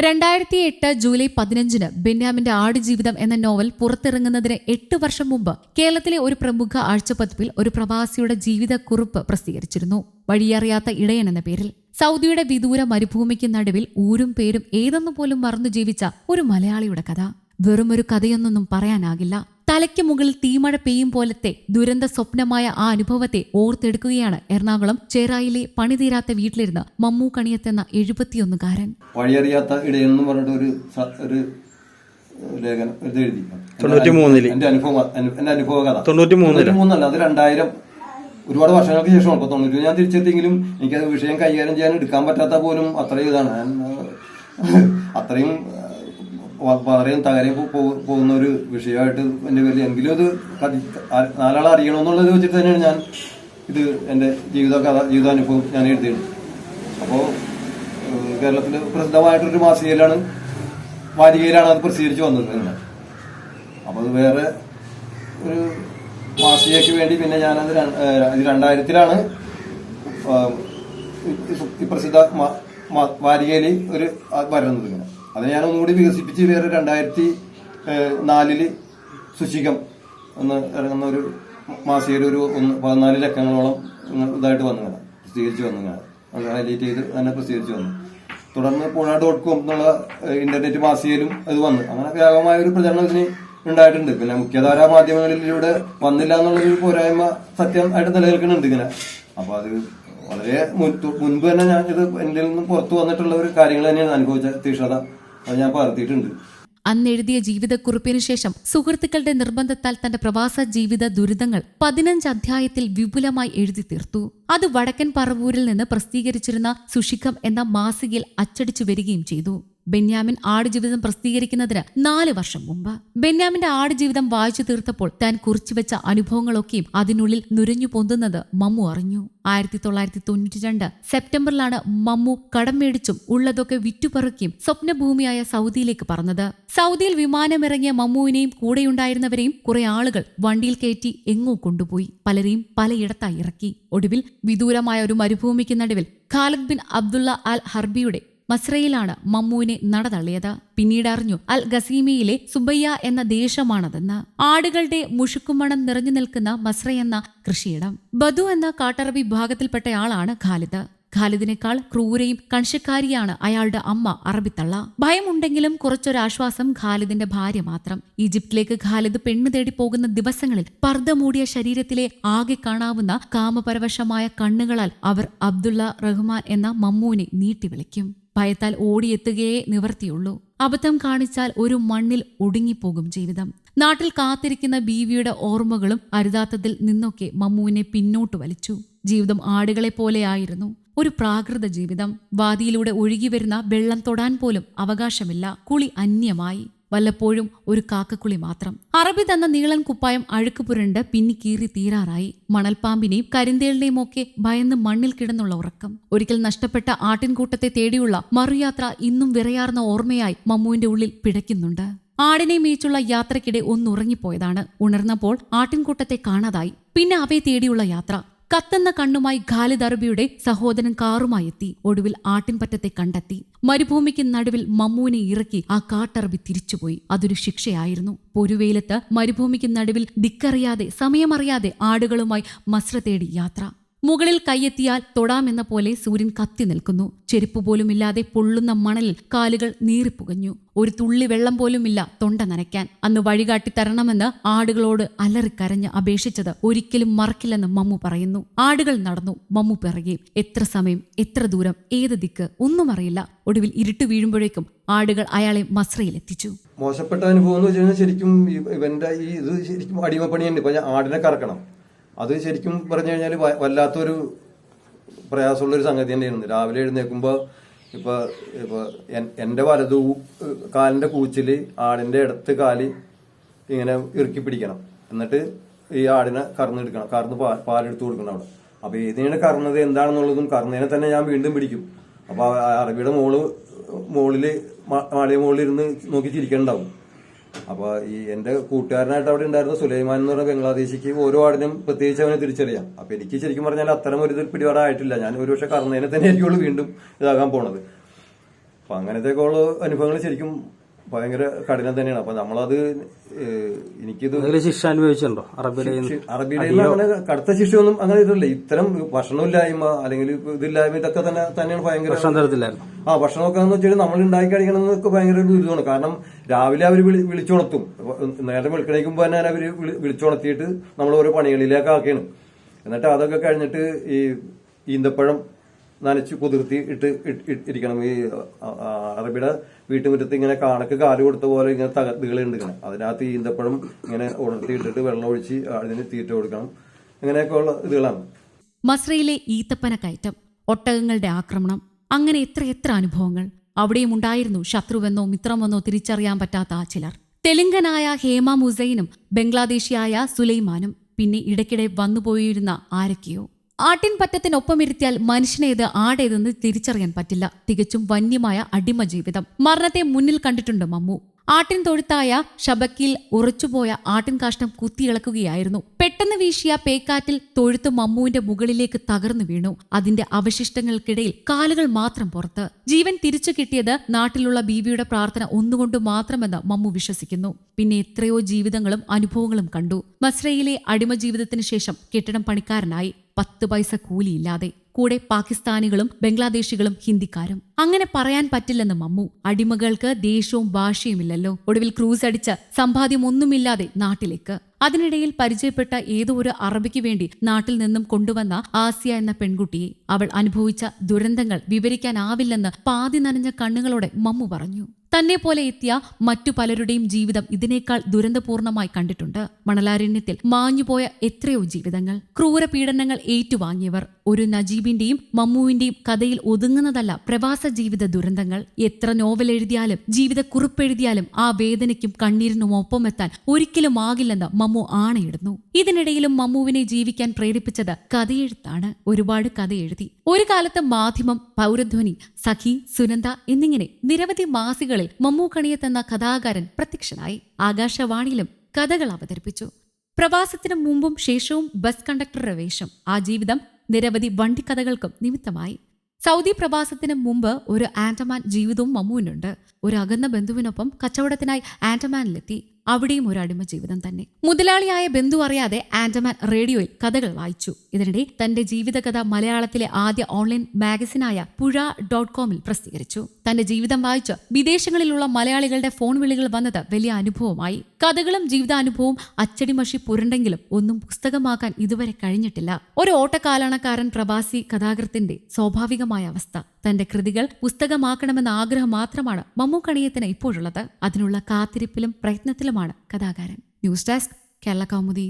രണ്ടായിരത്തി എട്ട് ജൂലൈ പതിനഞ്ചിന് ബെന്യാമിന്റെ ആടുജീവിതം എന്ന നോവൽ പുറത്തിറങ്ങുന്നതിന് എട്ട് വർഷം മുമ്പ് കേരളത്തിലെ ഒരു പ്രമുഖ ആഴ്ചപ്പതിപ്പിൽ ഒരു പ്രവാസിയുടെ ജീവിതക്കുറിപ്പ് പ്രസിദ്ധീകരിച്ചിരുന്നു. വഴിയറിയാത്ത ഇടയൻ എന്ന പേരിൽ. സൗദിയുടെ വിദൂര മരുഭൂമിക്ക് നടുവിൽ ഊരും പേരും ഏതെന്നു പോലും മറന്നു ജീവിച്ച ഒരു മലയാളിയുടെ കഥ. വെറുമൊരു കഥയൊന്നൊന്നും പറയാനാകില്ല. തലയ്ക്ക് മുകളിൽ തീമഴ പെയ്യും പോലത്തെ ദുരന്ത സ്വപ്നമായ ആ അനുഭവത്തെ ഓർത്തെടുക്കുകയാണ് എറണാകുളം ചേറായിലെ പണിതീരാത്ത വീട്ടിലിരുന്ന് മമ്മൂ കണിയത്തെന്ന എഴുപത്തിയൊന്നുകാരൻ വഴിയറിയാത്ത ഇടയെന്ന് പറഞ്ഞിട്ട് ഒരു ഒരു ലേഖനം ഇത് എഴുതി. എന്റെ അനുഭവം അനു- എന്റെ അനുഭവ കഥ തൊണ്ണൂറ്റി. മൂന്നല്ല അത് രണ്ടായിരം ഒരുപാട് വർഷങ്ങൾക്ക് ശേഷം ഇപ്പൊ തൊണ്ണൂറ്റി ഞാൻ തിരിച്ചെത്തിയെങ്കിലും എനിക്കത് വിഷയം കൈകാര്യം ചെയ്യാൻ എടുക്കാൻ പറ്റാത്ത പോലും അത്രയും ഇതാണ് അത്രയും വളരെയും തകരെ പോകുന്ന ഒരു വിഷയമായിട്ട് എന്റെ പേരിൽ എങ്കിലും അത് നാലാളെ അറിയണമെന്നുള്ളത് വെച്ചിട്ട് തന്നെയാണ് ഞാൻ ഇത് എന്റെ ജീവിത കഥ ജീവിതാനുഭവം ഞാൻ എഴുതിയത്. അപ്പോ കേരളത്തിൽ പ്രസിദ്ധമായിട്ടൊരു മാസികയിലാണ് വാരികയിലാണ് അത് പ്രസിദ്ധീകരിച്ചു വന്നത് തന്നെ. അപ്പൊ അത് വേറെ ഒരു മാസികയ്ക്ക് വേണ്ടി പിന്നെ ഞാനത് രണ്ടായിരത്തിലാണ് പ്രസിദ്ധ വാരികയിൽ ഒരു വരുന്നത് ഇങ്ങനെ. അത് ഞാൻ ഒന്നുകൂടി വികസിപ്പിച്ച് വേറെ രണ്ടായിരത്തി നാലിൽ സുശികം എന്ന് ഇറങ്ങുന്ന ഒരു മാസികയിൽ ഒരു ഒന്ന് പതിനാല് ലക്കങ്ങളോളം ഇതായിട്ട് വന്നു പ്രസിദ്ധീകരിച്ച് വന്നു അത് ഹൈലൈറ്റ് ചെയ്ത് തന്നെ പ്രസിദ്ധീകരിച്ച് വന്നു. തുടർന്ന് പൂണ ഡോട്ട് കോം എന്നുള്ള ഇന്റർനെറ്റ് മാസികയിലും അത് വന്നു. അങ്ങനെ വ്യാപകമായ ഒരു പ്രചരണം ഇതിന് ഉണ്ടായിട്ടുണ്ട്. പിന്നെ മുഖ്യധാരാ മാധ്യമങ്ങളിലൂടെ വന്നില്ല എന്നുള്ളൊരു പോരായ്മ സത്യം ആയിട്ട് നിലനിൽക്കുന്നുണ്ട് ഇങ്ങനെ. അപ്പൊ അത് വളരെ മുൻ- മുൻപ് തന്നെ ഞാൻ ഇത് എന്റെ നിന്നും പുറത്തു വന്നിട്ടുള്ള ഒരു കാര്യങ്ങൾ തന്നെയാണ് അനുഭവിച്ച തീക്ഷണത അത് ഞാൻ പകർത്തിയിട്ടുണ്ട് അന്നെഴുതിയ ജീവിതക്കുറിപ്പിനു ശേഷം സുഹൃത്തുക്കളുടെ നിർബന്ധത്താൽ തന്റെ പ്രവാസ ജീവിത ദുരിതങ്ങൾ പതിനഞ്ച് അധ്യായത്തിൽ വിപുലമായി എഴുതി തീർത്തു. അത് വടക്കൻ പറവൂരിൽ നിന്ന് പ്രസിദ്ധീകരിച്ചിരുന്ന സുഷിഖം എന്ന മാസികയിൽ അച്ചടിച്ചു വരികയും ചെയ്തു. ബെന്യാമിൻ ആടുജീവിതം പ്രസിദ്ധീകരിക്കുന്നതിന് നാല് വർഷം മുമ്പ്. ബെന്യാമിന്റെ ആടുജീവിതം വായിച്ചു തീർത്തപ്പോൾ താൻ കുറിച്ചുവെച്ച അനുഭവങ്ങളൊക്കെയും അതിനുള്ളിൽ നുരഞ്ഞു പൊന്തുന്നത് മമ്മു അറിഞ്ഞു. ആയിരത്തി തൊള്ളായിരത്തി തൊണ്ണൂറ്റി രണ്ട് സെപ്റ്റംബറിലാണ് മമ്മു കടം മേടിച്ചും ഉള്ളതൊക്കെ വിറ്റുപറക്കിയും സ്വപ്നഭൂമിയായ സൗദിയിലേക്ക് പറഞ്ഞത് സൗദിയിൽ വിമാനമിറങ്ങിയ മമ്മുവിനെയും കൂടെയുണ്ടായിരുന്നവരെയും കുറെ ആളുകൾ വണ്ടിയിൽ കയറ്റി എങ്ങോ കൊണ്ടുപോയി. പലരെയും പലയിടത്തായി ഇറക്കി. ഒടുവിൽ വിദൂരമായ ഒരു മരുഭൂമിക്ക് നടുവിൽ ഖാലിദ് ബിൻ അബ്ദുള്ള അൽ ഹർബിയുടെ മസ്രയിലാണ് മമ്മൂവിനെ നടതള്ളിയത്. പിന്നീട് അറിഞ്ഞു അൽ ഗസീമയിലെ സുബയ്യ എന്ന ദേശമാണതെന്ന്. ആടുകളുടെ മുഷുക്കുമണം നിറഞ്ഞു നിൽക്കുന്ന മസ്ര എന്ന കൃഷിയിടം. ബദു എന്ന കാട്ടറബി വിഭാഗത്തിൽപ്പെട്ടയാളാണ് ഖാലിദ്. ഖാലിദിനേക്കാൾ ക്രൂരയും കൺഷക്കാരിയാണ് അയാളുടെ അമ്മ അറബിത്തള്ള. ഭയമുണ്ടെങ്കിലും കുറച്ചൊരാശ്വാസം ഖാലിദിന്റെ ഭാര്യ മാത്രം. ഈജിപ്തിലേക്ക് ഖാലിദ് പെണ്ണു തേടി പോകുന്ന ദിവസങ്ങളിൽ പർദ്ദ മൂടിയ ശരീരത്തിലെ ആകെ കാണാവുന്ന കാമപരവശമായ കണ്ണുകളാൽ അവർ അബ്ദുള്ള റഹ്മാൻ എന്ന മമ്മൂവിനെ നീട്ടി വിളിക്കും. ഭയത്താൽ ഓടിയെത്തുകയേ നിവർത്തിയുള്ളൂ. അബദ്ധം കാണിച്ചാൽ ഒരു മണ്ണിൽ ഒടുങ്ങിപ്പോകും ജീവിതം. നാട്ടിൽ കാത്തിരിക്കുന്ന ബീവിയുടെ ഓർമ്മകളും അരുതാത്തതിൽ നിന്നൊക്കെ മമ്മുവിനെ പിന്നോട്ട് വലിച്ചു. ജീവിതം ആടുകളെ പോലെയായിരുന്നു ഒരു പ്രാകൃത ജീവിതം. വാദിയിലൂടെ ഒഴുകിവരുന്ന വെള്ളം തൊടാൻ പോലും അവകാശമില്ല. കുളി അന്യമായി. വല്ലപ്പോഴും ഒരു കാക്കക്കുളി മാത്രം. അറബി തന്ന നീളൻ കുപ്പായം അഴുക്ക് പുരണ്ട് പിന്നി കീറി തീരാറായി. മണൽപ്പാമ്പിനെയും കരിന്തേളിനെയും ഒക്കെ ഭയന്ന് മണ്ണിൽ കിടന്നുള്ള ഉറക്കം. ഒരിക്കൽ നഷ്ടപ്പെട്ട ആട്ടിൻകൂട്ടത്തെ തേടിയുള്ള മറുയാത്ര ഇന്നും വിറയാർന്ന ഓർമ്മയായി മമ്മുവിന്റെ ഉള്ളിൽ പിടയ്ക്കുന്നുണ്ട്. ആടിനെ മേച്ചുള്ള യാത്രക്കിടെ ഒന്നുറങ്ങിപ്പോയതാണ്. ഉണർന്നപ്പോൾ ആട്ടിൻകൂട്ടത്തെ കാണാതായി. പിന്നെ അവയെ തേടിയുള്ള യാത്ര. കത്തുന്ന കണ്ണുമായി ഖാലിദ് സഹോദരൻ കാറുമായി എത്തി ഒടുവിൽ ആട്ടിൻപറ്റത്തെ കണ്ടെത്തി. മരുഭൂമിക്ക് നടുവിൽ മമ്മൂനെ ഇറക്കി ആ കാട്ടറബി തിരിച്ചുപോയി. അതൊരു ശിക്ഷയായിരുന്നു. പൊരുവെയിലത്ത് മരുഭൂമിക്ക് നടുവിൽ ദിക്കറിയാതെ സമയമറിയാതെ ആടുകളുമായി മസ്ര തേടി യാത്ര. മുകളിൽ കൈയെത്തിയാൽ തൊടാമെന്ന പോലെ സൂര്യൻ കത്തി നിൽക്കുന്നു. ചെരുപ്പ് പോലുമില്ലാതെ പൊള്ളുന്ന മണലിൽ കാലുകൾ നീറിപ്പുകഞ്ഞു. ഒരു തുള്ളി വെള്ളം പോലുമില്ല തൊണ്ട നനയ്ക്കാൻ. അന്ന് വഴികാട്ടി തരണമെന്ന് ആടുകളോട് അലറിക്കരഞ്ഞ് അപേക്ഷിച്ചത് ഒരിക്കലും മറക്കില്ലെന്ന് മമ്മു പറയുന്നു. ആടുകൾ നടന്നു മമ്മു പിറകെ. എത്ര സമയം എത്ര ദൂരം ഏത് ദിക്ക് ഒന്നും അറിയില്ല. ഒടുവിൽ ഇരുട്ട് വീഴുമ്പോഴേക്കും ആടുകൾ അയാളെ മസ്രയിലെത്തിച്ചു. മോശപ്പെട്ട അനുഭവം എന്ന് വെച്ച് കഴിഞ്ഞാൽ ശരിക്കും ഇവന്റെ ഈ ഇത് ശരിക്കും അടിമപ്പണിയുണ്ട് ഇപ്പൊ ആടിനെ കറക്കണം. അത് ശരിക്കും പറഞ്ഞു കഴിഞ്ഞാൽ വല്ലാത്തൊരു പ്രയാസമുള്ളൊരു സംഗതി തന്നെയായിരുന്നു. രാവിലെ എഴുന്നേൽക്കുമ്പോൾ ഇപ്പൊ ഇപ്പൊ എന്റെ വലതു കാലിന്റെ കൂച്ചിൽ ആടിന്റെ ഇടത്ത് കാൽ ഇങ്ങനെ ഇറുക്കി പിടിക്കണം. എന്നിട്ട് ഈ ആടിനെ കറന്നെടുക്കണം കറന്ന് പാലെടുത്ത് കൊടുക്കണം അവിടെ. അപ്പൊ ഏതിനാണ് കറന്നത് എന്താണെന്നുള്ളതും കറന്നതിനെ തന്നെ ഞാൻ വീണ്ടും പിടിക്കും. അപ്പൊ ആ അറബിയുടെ മോൾ മോളിൽ മാളിയ മോളിൽ ഇരുന്ന് നോക്കി ചിരിക്കണ്ടാവും. അപ്പൊ ഈ എന്റെ കൂട്ടുകാരനായിട്ട് അവിടെ ഉണ്ടായിരുന്ന സുലൈമാൻ എന്ന് പറഞ്ഞ ബംഗ്ലാദേശിക്ക് ഓരോ ആടിനും പ്രത്യേകിച്ച് അവനെ തിരിച്ചറിയാം. അപ്പൊ എനിക്ക് ശരിക്കും പറഞ്ഞാൽ അത്തരം ഒരു പിടിപാടായിട്ടില്ല. ഞാൻ ഒരു ഒരുപക്ഷെ കറന്നതിനെ തന്നെ ആയിരിക്കുള്ളൂ വീണ്ടും ഇതാകാൻ പോണത്. അപ്പൊ അങ്ങനത്തെയൊക്കെ ഉള്ള അനുഭവങ്ങൾ ശരിക്കും ഭയങ്കര കഠിനം തന്നെയാണ്. അപ്പൊ നമ്മളത് എനിക്കിത് ശിക്ഷ അനുഭവിച്ചിട്ടുണ്ടോ? അറബിയുടെ ശി- അറബിയുടെ അങ്ങനെ കടുത്ത ശിക്ഷയൊന്നും അങ്ങനെ ഇതല്ല ഇത്തരം ഭക്ഷണമില്ലായ്മ അല്ലെങ്കിൽ ഇതില്ലായ്മ ഇതൊക്കെ തന്നെ തന്നെയാണ് ഭയങ്കര ആ ഭക്ഷണമൊക്കെ എന്ന് വെച്ചാൽ നമ്മൾ ഉണ്ടാക്കി കഴിക്കണം എന്നൊക്കെ ഭയങ്കര ഒരു ദുരിതമാണ് കാരണം രാവിലെ അവർ വിളി വിളിച്ചുണർത്തും. നേരം വിളിക്കണേക്കുമ്പോ തന്നെ അവർ വിളിച്ചുണർത്തിയിട്ട് നമ്മൾ ഓരോ പണികളിലേക്ക് ആക്കുകയാണ് എന്നിട്ട് അതൊക്കെ കഴിഞ്ഞിട്ട് ഈ ഈന്തപ്പഴം നനച്ച് കുതിർത്തി ഇട്ട് ഇരിക്കണം. ഈ അറബിയുടെ വീട്ടുമുറ്റത്ത് ഇങ്ങനെ കാണക്ക് കാൽ കൊടുത്ത പോലെ ഇങ്ങനെ തകർത്തുകളുണ്ട് ഇങ്ങനെ. അതിനകത്ത് ഈന്തപ്പഴം ഇങ്ങനെ ഉണർത്തി ഇട്ടിട്ട് വെള്ളം ഒഴിച്ച് അതിന് തീറ്റ കൊടുക്കണം. ഇങ്ങനെയൊക്കെ ഉള്ള ഇതുകളാണ്. മസ്രയിലെ ഈത്തപ്പന കയറ്റം ഒട്ടകങ്ങളുടെ ആക്രമണം അങ്ങനെ എത്ര എത്ര അനുഭവങ്ങൾ. അവിടെയും ഉണ്ടായിരുന്നു ശത്രുവെന്നോ മിത്രമെന്നോ തിരിച്ചറിയാൻ പറ്റാത്ത ആ ചിലർ. തെലുങ്കനായ ഹേമ മുസൈനും ബംഗ്ലാദേശിയായ സുലൈമാനും പിന്നെ ഇടയ്ക്കിടെ വന്നുപോയിരുന്ന ആരൊക്കെയോ. ആട്ടിൻ പറ്റത്തിനൊപ്പമിരുത്തിയാൽ മനുഷ്യനേത് ആടേതെന്ന് തിരിച്ചറിയാൻ പറ്റില്ല. തികച്ചും വന്യമായ അടിമ ജീവിതം. മരണത്തെ മുന്നിൽ കണ്ടിട്ടുണ്ട് മമ്മു. ആട്ടിൻ തൊഴുത്തായ ഷബക്കിൽ ഉറച്ചുപോയ ആട്ടിൻ കാഷ്ടം കുത്തിയിളക്കുകയായിരുന്നു. പെട്ടെന്ന് വീശിയ പേക്കാറ്റിൽ തൊഴുത്ത് മമ്മുവിന്റെ മുകളിലേക്ക് തകർന്നു വീണു. അതിന്റെ അവശിഷ്ടങ്ങൾക്കിടയിൽ കാലുകൾ മാത്രം പുറത്ത്. ജീവൻ തിരിച്ചു കിട്ടിയത് നാട്ടിലുള്ള ബീവിയുടെ പ്രാർത്ഥന ഒന്നുകൊണ്ട് മാത്രമെന്ന് മമ്മു വിശ്വസിക്കുന്നു. പിന്നെ എത്രയോ ജീവിതങ്ങളും അനുഭവങ്ങളും കണ്ടു. മസ്രയിലെ അടിമ ജീവിതത്തിന് ശേഷം കെട്ടിടം പണിക്കാരനായി. പത്ത് പൈസ കൂലിയില്ലാതെ കൂടെ പാകിസ്ഥാനികളും ബംഗ്ലാദേശികളും ഹിന്ദിക്കാരും. അങ്ങനെ പറയാൻ പറ്റില്ലെന്ന് മമ്മു. അടിമകൾക്ക് ദേഷ്യവും ഭാഷയുമില്ലല്ലോ. ഒടുവിൽ ക്രൂസ് അടിച്ച് സമ്പാദ്യമൊന്നുമില്ലാതെ നാട്ടിലേക്ക്. അതിനിടയിൽ പരിചയപ്പെട്ട ഏതോ ഒരു അറബിക്ക് വേണ്ടി നാട്ടിൽ നിന്നും കൊണ്ടുവന്ന ആസിയ എന്ന പെൺകുട്ടിയെ അവൾ അനുഭവിച്ച ദുരന്തങ്ങൾ വിവരിക്കാനാവില്ലെന്ന് പാതി നനഞ്ഞ കണ്ണുകളോടെ മമ്മു പറഞ്ഞു. തന്നെ പോലെ എത്തിയ മറ്റു പലരുടെയും ജീവിതം ഇതിനേക്കാൾ ദുരന്തപൂർണമായി കണ്ടിട്ടുണ്ട്. മണലാരണ്യത്തിൽ മാഞ്ഞുപോയ എത്രയോ ജീവിതങ്ങൾ. ക്രൂര പീഡനങ്ങൾ ഏറ്റുവാങ്ങിയവർ. ഒരു നജീബിന്റെയും മമ്മുവിന്റെയും കഥയിൽ ഒതുങ്ങുന്നതല്ല പ്രവാസ ജീവിത ദുരന്തങ്ങൾ. എത്ര നോവൽ എഴുതിയാലും ജീവിത കുറിപ്പെഴുതിയാലും ആ വേദനയ്ക്കും കണ്ണീരിനും ഒപ്പമെത്താൻ ഒരിക്കലും ആകില്ലെന്ന് മമ്മു ആണയിടുന്നു. ഇതിനിടയിലും മമ്മുവിനെ ജീവിക്കാൻ പ്രേരിപ്പിച്ചത് കഥയെഴുത്താണ്. ഒരുപാട് കഥ എഴുതി ഒരു കാലത്ത് മാധ്യമം പൗരധ്വനി സഖി സുനന്ദ എന്നിങ്ങനെ നിരവധി മാസികളിൽ മമ്മൂക്കണിയത്തെന്ന കണിയത്ത് കഥാകാരൻ പ്രത്യക്ഷനായി. ആകാശവാണിയിലും കഥകൾ അവതരിപ്പിച്ചു. പ്രവാസത്തിന് മുമ്പും ശേഷവും ബസ് കണ്ടക്ടറുടെ വേഷം ആ ജീവിതം നിരവധി വണ്ടിക്കഥകൾക്കും നിമിത്തമായി. സൗദി പ്രവാസത്തിന് മുമ്പ് ഒരു ആൻഡമാൻ ജീവിതവും മമ്മുവിനുണ്ട് ഒരു അകന്ന ബന്ധുവിനൊപ്പം കച്ചവടത്തിനായി ആൻഡമാനിലെത്തി. അവിടെയും ഒരു അടിമ ജീവിതം തന്നെ. മുതലാളിയായ ബന്ധു അറിയാതെ ആൻഡമാൻ റേഡിയോയിൽ കഥകൾ വായിച്ചു. ഇതിനിടെ തന്റെ ജീവിതകഥ മലയാളത്തിലെ ആദ്യ ഓൺലൈൻ മാഗസിനായ പുഴ ഡോട്ട് കോമിൽ പ്രസിദ്ധീകരിച്ചു. തന്റെ ജീവിതം വായിച്ച് വിദേശങ്ങളിലുള്ള മലയാളികളുടെ ഫോൺ വിളികൾ വന്നത് വലിയ അനുഭവമായി. കഥകളും ജീവിതാനുഭവവും അച്ചടിമഷി പുരണ്ടെങ്കിലും ഒന്നും പുസ്തകമാക്കാൻ ഇതുവരെ കഴിഞ്ഞിട്ടില്ല. ഒരു ഓട്ടക്കാലണക്കാരൻ പ്രവാസി കഥാകൃത്തിന്റെ സ്വാഭാവികമായ അവസ്ഥ. തന്റെ കൃതികൾ പുസ്തകമാക്കണമെന്ന ആഗ്രഹം മാത്രമാണ് മമ്മൂക്കണിയത്തിന് ഇപ്പോഴുള്ളത്. അതിനുള്ള കാത്തിരിപ്പിലും പ്രയത്നത്തിലുമാണ് കഥാകാരൻ. News desk Kerala Kaumudi.